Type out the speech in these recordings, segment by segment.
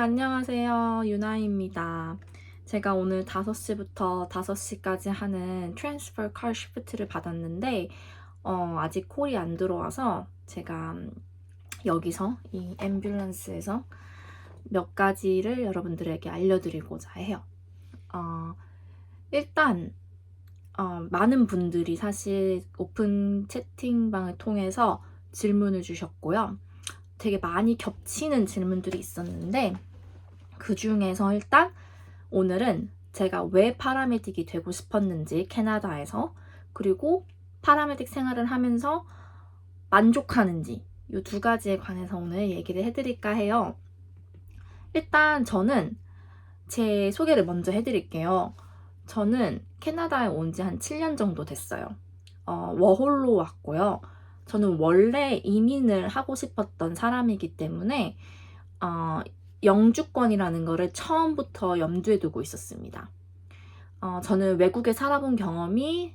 안녕하세요. 유나입니다. 제가 오늘 5시부터 5시까지 하는 트랜스퍼 컬 시프트를 받았는데 어, 아직 콜이 안 들어와서 제가 여기서 이 앰뷸런스에서 몇 가지를 여러분들에게 알려드리고자 해요. 어, 일단 어, 많은 분들이 사실 오픈 채팅방을 통해서 질문을 주셨고요. 되게 많이 겹치는 질문들이 있었는데 그 중에서 일단 오늘은 제가 왜 파라메딕이 되고 싶었는지 캐나다에서 그리고 파라메딕 생활을 하면서 만족하는지 이 두 가지에 관해서 오늘 얘기를 해드릴까 해요. 일단 저는 제 소개를 먼저 해드릴게요. 저는 캐나다에 온 지 한 7년 정도 됐어요. 어, 워홀로 왔고요. 저는 원래 이민을 하고 싶었던 사람이기 때문에 어, 영주권이라는 거를 처음부터 염두에 두고 있었습니다. 어, 저는 외국에 살아본 경험이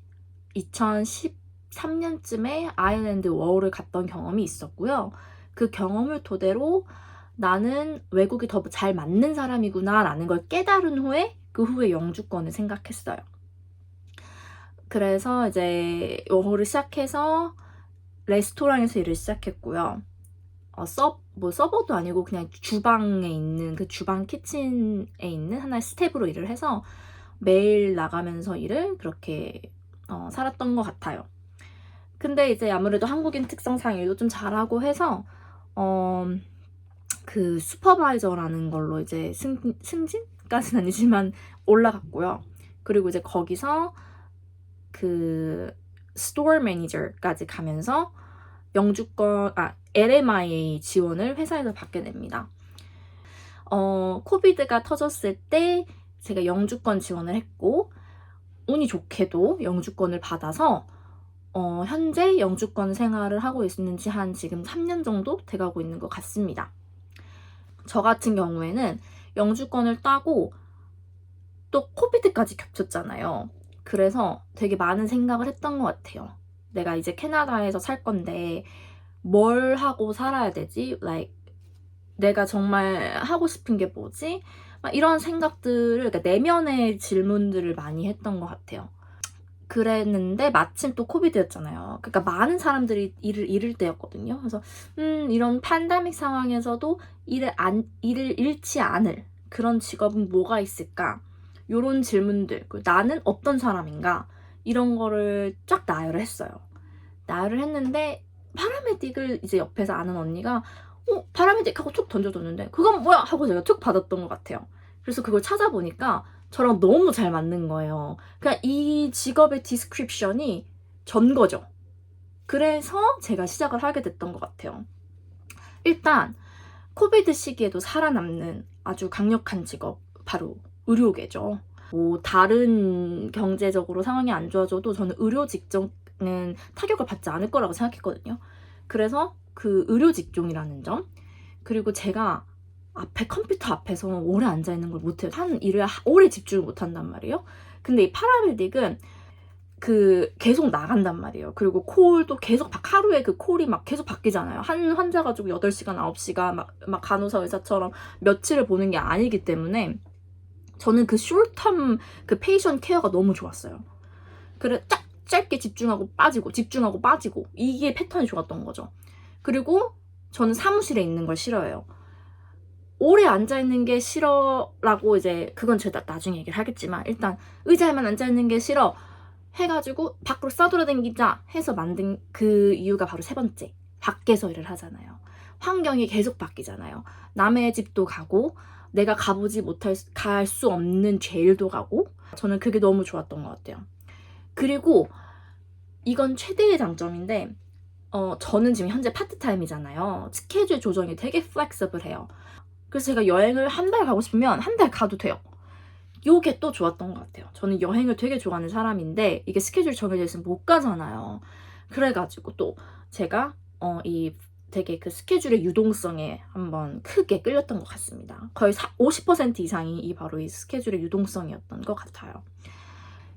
2013년쯤에 아일랜드 워홀을 갔던 경험이 있었고요. 그 경험을 토대로 나는 외국이 더 잘 맞는 사람이구나 라는 걸 깨달은 후에 그 후에 영주권을 생각했어요. 그래서 이제 워홀을 시작해서 레스토랑에서 일을 시작했고요. 어, 서, 뭐 서버도 아니고 그냥 주방에 있는 그 주방 키친에 있는 하나의 스텝으로 일을 해서 매일 나가면서 일을 그렇게 어, 살았던 것 같아요. 근데 이제 아무래도 한국인 특성상 일도 좀 잘하고 해서 어, 그 슈퍼바이저라는 걸로 이제 승, 승진까지는 아니지만 올라갔고요. 그리고 이제 거기서 그 스토어 매니저까지 가면서 영주권 아 LMIA 지원을 회사에서 받게 됩니다. 어 코비드가 터졌을 때 제가 영주권 지원을 했고 운이 좋게도 영주권을 받아서 어, 현재 영주권 생활을 하고 있는지 한 지금 3년 정도 돼가고 있는 것 같습니다. 저 같은 경우에는 영주권을 따고 또 코비드까지 겹쳤잖아요. 그래서 되게 많은 생각을 했던 것 같아요. 내가 이제 캐나다에서 살 건데 뭘 하고 살아야 되지? Like 내가 정말 하고 싶은 게 뭐지? 막 이런 생각들을 그러니까 내면의 질문들을 많이 했던 것 같아요. 그랬는데 마침 또 코비드였잖아요. 그러니까 많은 사람들이 일을 잃을 때였거든요. 그래서 음 이런 팬데믹 상황에서도 일을 안 일을 잃지 않을 그런 직업은 뭐가 있을까? 요런 질문들, 나는 어떤 사람인가? 이런 거를 쫙 나열을 했어요. 나열을 했는데, 파라메딕을 이제 옆에서 아는 언니가, 어, 파라메딕 하고 툭 던져줬는데, 그건 뭐야? 하고 제가 툭 받았던 것 같아요. 그래서 그걸 찾아보니까 저랑 너무 잘 맞는 거예요. 그러니까 이 직업의 디스크립션이 전 거죠. 그래서 제가 시작을 하게 됐던 것 같아요. 일단, 코비드 시기에도 살아남는 아주 강력한 직업, 바로 의료계죠. 뭐 다른 경제적으로 상황이 안 좋아져도 저는 의료 직종은 타격을 받지 않을 거라고 생각했거든요. 그래서 그 의료 직종이라는 점 그리고 제가 앞에 컴퓨터 앞에서 오래 앉아 있는 걸 못해요. 하는 일을 오래 집중을 못 한단 말이에요. 근데 이 파라메딕은 그 계속 나간단 말이에요. 그리고 콜도 계속 막 하루에 그 콜이 막 계속 바뀌잖아요. 한 환자 가지고 8시간, 9시간 막, 막 간호사 의사처럼 며칠을 보는 게 아니기 때문에 저는 그 숄텀 그 페이션 케어가 너무 좋았어요. 그래 쫙 짧게 집중하고 빠지고 집중하고 빠지고 이게 패턴이 좋았던 거죠. 그리고 저는 사무실에 있는 걸 싫어해요. 오래 앉아 있는 게 싫어라고 이제 그건 제가 나중에 얘기를 하겠지만 일단 의자에만 앉아 있는 게 싫어 해가지고 밖으로 싸돌아다니자 해서 만든 그 이유가 바로 세 번째 밖에서 일을 하잖아요. 환경이 계속 바뀌잖아요. 남의 집도 가고 내가 가보지 못할 갈 수 없는 제일도 가고 저는 그게 너무 좋았던 것 같아요. 그리고 이건 최대의 장점인데 어, 저는 지금 현재 파트타임이잖아요. 스케줄 조정이 되게 플렉서블해요. 그래서 제가 여행을 한 달 가고 싶으면 한 달 가도 돼요. 요게 또 좋았던 것 같아요. 저는 여행을 되게 좋아하는 사람인데 이게 스케줄 정해져 있으면 못 가잖아요. 그래가지고 또 제가 어, 이 되게 그 스케줄의 유동성에 한번 크게 끌렸던 것 같습니다. 거의 50% 이상이 이 바로 이 스케줄의 유동성이었던 것 같아요.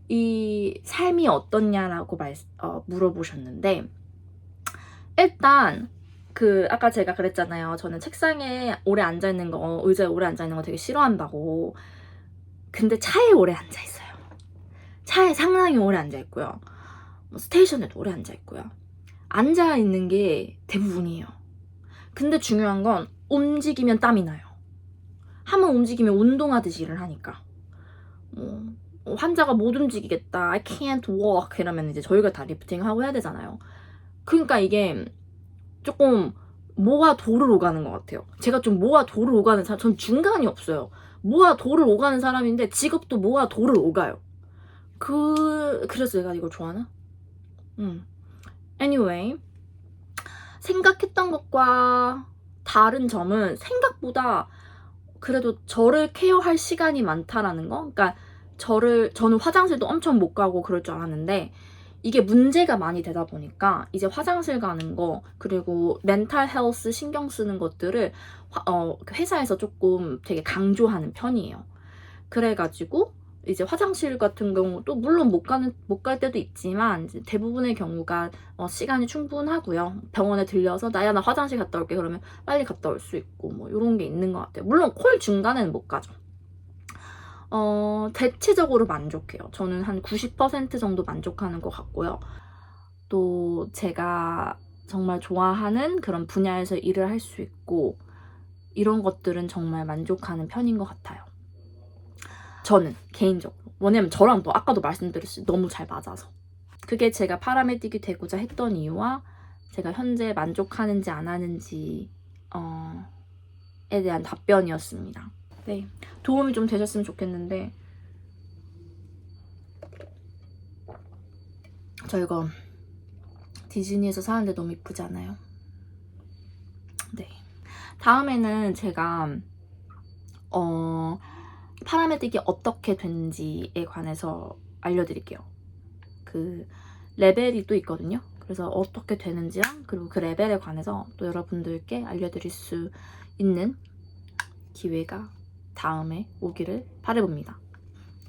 이 삶이 어떻냐라고 말, 어, 물어보셨는데 일단 그 아까 제가 그랬잖아요. 저는 책상에 오래 앉아 있는 거, 의자에 오래 앉아 있는 거 되게 싫어한다고. 근데 차에 오래 앉아 있어요. 차에 상당히 오래 앉아 있고요. 뭐 스테이션에도 오래 앉아 있고요. 앉아 있는 게 대부분이에요. 근데 중요한 건 움직이면 땀이 나요. 한번 움직이면 운동하듯이 일을 하니까. 뭐 환자가 못 움직이겠다. I can't walk 이러면 이제 저희가 다 리프팅하고 해야 되잖아요. 그러니까 이게 조금 뭐가 도를 오가는 것 같아요. 제가 좀 뭐가 도를 오가는 사람, 전 중간이 없어요. 뭐가 도를 오가는 사람인데 직업도 뭐가 도를 오가요. 그 그래서 내가 이걸 좋아하나? 음. Anyway, 생각했던 것과 다른 점은 생각보다 그래도 저를 케어할 시간이 많다라는 거. 그러니까 저를 저는 화장실도 엄청 못 가고 그럴 줄 알았는데 이게 문제가 많이 되다 보니까 이제 화장실 가는 거 그리고 멘탈 헬스 신경 쓰는 것들을 화- 어, 회사에서 조금 되게 강조하는 편이에요. 그래가지고 이제 화장실 같은 경우도 물론 못 가는 못 갈 때도 있지만 대부분의 경우가 어, 시간이 충분하고요. 병원에 들려서 나야 나 화장실 갔다 올게 그러면 빨리 갔다 올 수 있고 뭐 이런 게 있는 것 같아요. 물론 콜 중간에는 못 가죠. 어, 대체적으로 만족해요. 저는 한 90% 정도 만족하는 것 같고요. 또 제가 정말 좋아하는 그런 분야에서 일을 할 수 있고 이런 것들은 정말 만족하는 편인 것 같아요. 저는 개인적으로. 왜냐면 저랑 또 아까도 말씀드렸듯이 너무 잘 맞아서. 그게 제가 파라메딕이 되고자 했던 이유와 제가 현재 만족하는지 안 하는지 어, 에 대한 답변이었습니다. 네. 도움이 좀 되셨으면 좋겠는데 저 이거 디즈니에서 사는데 너무 이쁘지 않아요? 네. 다음에는 제가 어 파라메딕이 어떻게 된지에 관해서 알려드릴게요. 그 레벨이 또 있거든요. 그래서 어떻게 되는지랑 그리고 그 레벨에 관해서 또 여러분들께 알려드릴 수 있는 기회가 다음에 오기를 바라봅니다.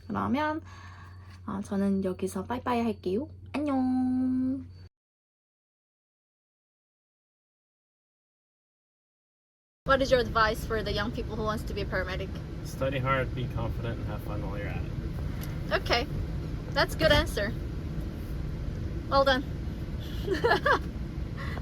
그러면 어, 저는 여기서 빠이빠이 할게요. 안녕. What is your advice for the young people who wants to be a paramedic? Study hard, be confident, and have fun while you're at it. Okay, that's good answer. Well done.